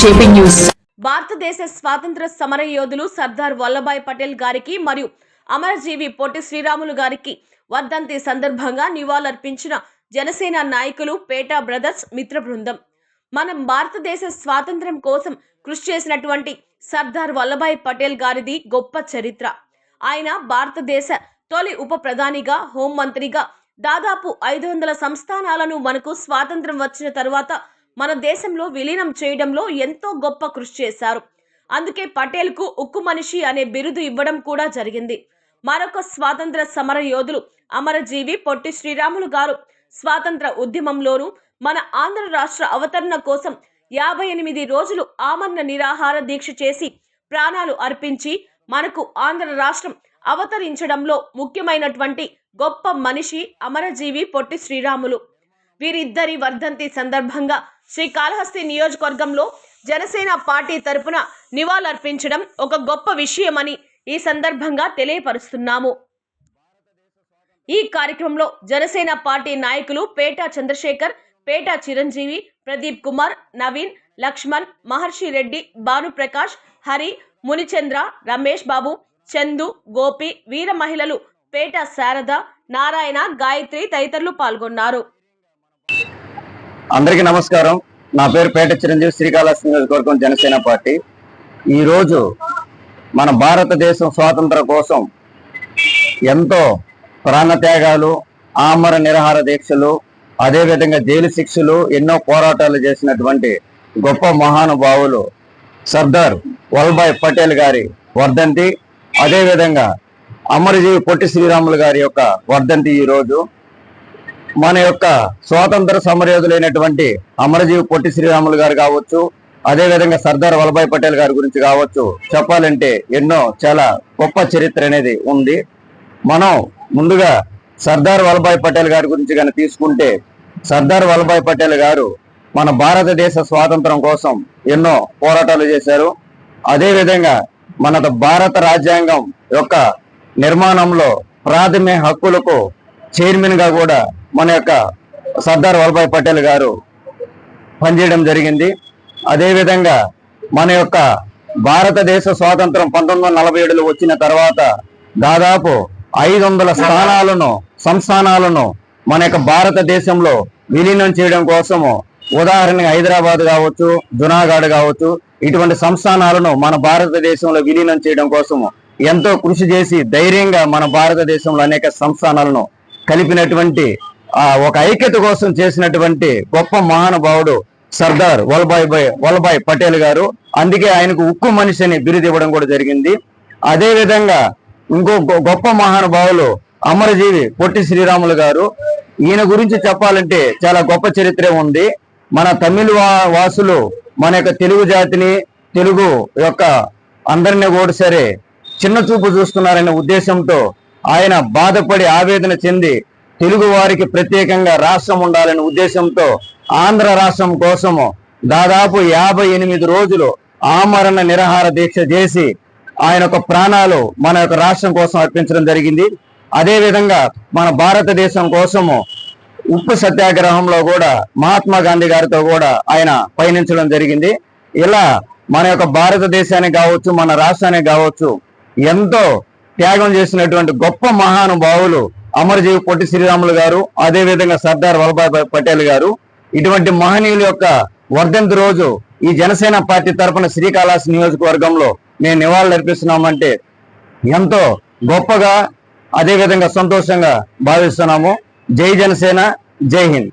JP news. భారతదేశ స్వాతంత్ర సమర యోధులు సర్దార్ వల్లభాయ్ పటేల్ గారికి మరియు అమరజీవి పొట్టి శ్రీరాములు గారికి వర్ధంతి సందర్భంగా నివాళులర్పించిన జనసేన నాయకులు పేటా బ్రదర్స్ మిత్ర బృందం. మనం భారతదేశ స్వాతంత్ర్యం కోసం కృషి చేసినటువంటి సర్దార్ వల్లభాయ్ పటేల్ గారిది గొప్ప చరిత్ర. ఆయన భారతదేశ తొలి ఉప ప్రధానిగా హోంమంత్రిగా దాదాపు ఐదు వందల సంస్థానాలను మనకు స్వాతంత్రం వచ్చిన తర్వాత మన దేశంలో విలీనం చేయడంలో ఎంతో గొప్ప కృషి చేశారు. అందుకే పటేల్కు ఉక్కు మనిషి అనే బిరుదు ఇవ్వడం కూడా జరిగింది. మరొక స్వాతంత్ర సమర యోధులు అమరజీవి పొట్టి శ్రీరాములు గారు స్వాతంత్ర ఉద్యమంలోనూ మన ఆంధ్ర రాష్ట్ర అవతరణ కోసం యాభై ఎనిమిది రోజులు ఆమరణ నిరాహార దీక్ష చేసి ప్రాణాలు అర్పించి మనకు ఆంధ్ర రాష్ట్రం అవతరించడంలో ముఖ్యమైనటువంటి గొప్ప మనిషి అమరజీవి పొట్టి శ్రీరాములు. వీరిద్దరి వర్ధంతి సందర్భంగా శ్రీకాళహస్తి నియోజకవర్గంలో జనసేన పార్టీ తరపున నివాళులర్పించడం ఒక గొప్ప విషయమని ఈ సందర్భంగా తెలియపరుస్తున్నాము. ఈ కార్యక్రమంలో జనసేన పార్టీ నాయకులు పేటా చంద్రశేఖర్ పేటా చిరంజీవి ప్రదీప్ కుమార్ నవీన్ లక్ష్మణ్ మహర్షి రెడ్డి భానుప్రకాష్ హరి మునిచంద్ర రమేష్ బాబు చందు గోపి వీర మహిళలు పేట శారద నారాయణ గాయత్రి తదితరులు పాల్గొన్నారు. అందరికీ నమస్కారం. నా పేరు పేట చిరంజీవి శ్రీకాళహస్తి నియోజకవర్గం జనసేన పార్టీ. ఈరోజు మన భారతదేశం స్వాతంత్ర కోసం ఎంతో ప్రాణత్యాగాలు ఆమర నిరహార దీక్షలు అదేవిధంగా జైలు శిక్షలు ఎన్నో పోరాటాలు చేసినటువంటి గొప్ప మహానుభావులు సర్దార్ వల్లభాయ్ పటేల్ గారి వర్ధంతి అదేవిధంగా అమరజీవి పొట్టి శ్రీరాములు గారి యొక్క వర్ధంతి ఈ రోజు. మన యొక్క స్వాతంత్ర సమరయోధులైనటువంటి అమరజీవి పొట్టి శ్రీరాములు గారు కావచ్చు అదేవిధంగా సర్దార్ వల్లభాయ్ పటేల్ గారి గురించి కావచ్చు చెప్పాలంటే ఎన్నో చాలా గొప్ప చరిత్ర అనేది ఉంది. మనం ముందుగా సర్దార్ వల్లభాయ్ పటేల్ గారి గురించి కనుక తీసుకుంటే సర్దార్ వల్లభాయ్ పటేల్ గారు మన భారతదేశ స్వాతంత్రం కోసం ఎన్నో పోరాటాలు చేశారు. అదేవిధంగా మన భారత రాజ్యాంగం యొక్క నిర్మాణంలో ప్రాథమిక హక్కులకు చైర్మన్గా కూడా మన యొక్క సర్దార్ వల్లభాయ్ పటేల్ గారు పనిచేయడం జరిగింది. అదేవిధంగా మన యొక్క భారతదేశ స్వాతంత్రం పంతొమ్మిది వందల నలభై ఏడులో వచ్చిన తర్వాత దాదాపు ఐదు వందల స్థానాలను సంస్థానాలను మన యొక్క భారతదేశంలో విలీనం చేయడం కోసము ఉదాహరణగా హైదరాబాద్ కావచ్చు జునాగఢ్ కావచ్చు ఇటువంటి సంస్థానాలను మన భారతదేశంలో విలీనం చేయడం కోసము ఎంతో కృషి చేసి ధైర్యంగా మన భారతదేశంలో అనేక సంస్థానాలను కలిపినటువంటి ఒక ఐక్యత కోసం చేసినటువంటి గొప్ప మహానుభావుడు సర్దార్ వల్లభాయ్ భాయ్ వల్లభాయ్ పటేల్ గారు. అందుకే ఆయనకు ఉక్కు మనిషి అని బిరుదు ఇవ్వడం కూడా జరిగింది. అదే విధంగా ఇంకో గొప్ప మహానుభావులు అమరజీవి పొట్టి శ్రీరాములు గారు. ఈయన గురించి చెప్పాలంటే చాలా గొప్ప చరిత్రే ఉంది. మన తమిళ వాసులు మన యొక్క తెలుగు జాతిని తెలుగు యొక్క అందరినీ కూడా సరే చిన్న చూపు చూస్తున్నారనే ఉద్దేశంతో ఆయన బాధపడి ఆవేదన చెంది తెలుగు వారికి ప్రత్యేకంగా రాష్ట్రం ఉండాలనే ఉద్దేశంతో ఆంధ్ర రాష్ట్రం కోసము దాదాపు యాభై ఎనిమిది రోజులు ఆమరణ నిరాహార దీక్ష చేసి ఆయన యొక్క ప్రాణాలు మన యొక్క రాష్ట్రం కోసం అర్పించడం జరిగింది. అదే విధంగా మన భారతదేశం కోసము ఉప్పు సత్యాగ్రహంలో కూడా మహాత్మా గాంధీ గారితో కూడా ఆయన పయనించడం జరిగింది. ఇలా మన యొక్క భారతదేశానికి కావచ్చు మన రాష్ట్రానికి కావచ్చు ఎంతో త్యాగం చేసినటువంటి గొప్ప మహానుభావులు అమరజీవి పొట్టి శ్రీరాములు గారు అదే విధంగా సర్దార్ వల్లభాయ్ పటేల్ గారు. ఇటువంటి మహనీయుల యొక్క వర్ధంతి రోజు ఈ జనసేన పార్టీ తరపున శ్రీకాళహస్తి నియోజకవర్గంలో మేము నివాళులు అర్పిస్తున్నామంటే ఎంతో గొప్పగా అదే విధంగా సంతోషంగా భావిస్తున్నాము. జై జనసేన జై హింద్.